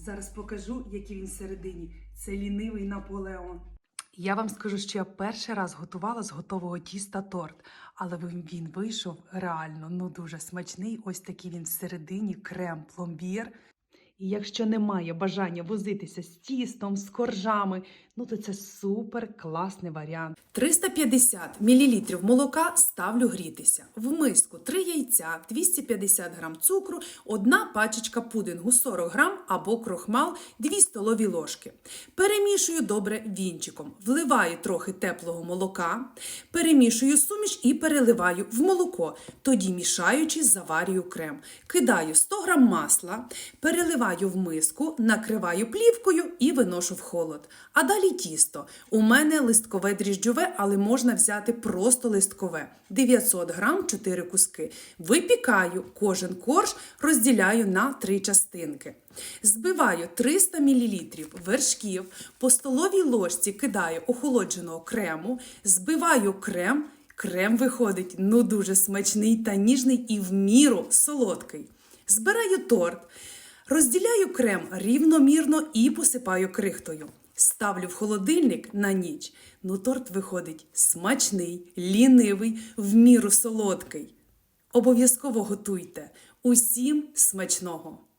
Зараз покажу, який він всередині. Це лінивий Наполеон. Я вам скажу, що я перший раз готувала з готового тіста торт, але він, вийшов реально ну дуже смачний. Ось такий він всередині, крем, пломбір. І якщо немає бажання возитися з тістом, з коржами, ну то це супер класний варіант. 350 мл молока ставлю грітися. В миску 3 яйця, 250 г цукру, одна пачечка пудингу 40 г або крохмал 2 столові ложки. Перемішую добре вінчиком. Вливаю трохи теплого молока, перемішую суміш і переливаю в молоко. Тоді мішаючи, заварюю крем. Кидаю 100 г масла, переливаю в миску, накриваю плівкою і виношу в холод. А далі тісто. У мене листкове дріжджове, але можна взяти просто листкове. 900 грам 4 куски. Випікаю кожен корж, розділяю на три частинки. Збиваю 300 мл вершків, по столовій ложці кидаю охолодженого крему, збиваю крем. Крем виходить ну дуже смачний та ніжний і в міру солодкий. Збираю торт, розділяю крем рівномірно і посипаю крихтою. Ставлю в холодильник на ніч. Ну, торт виходить смачний, лінивий, в міру солодкий. Обов'язково готуйте. Усім смачного!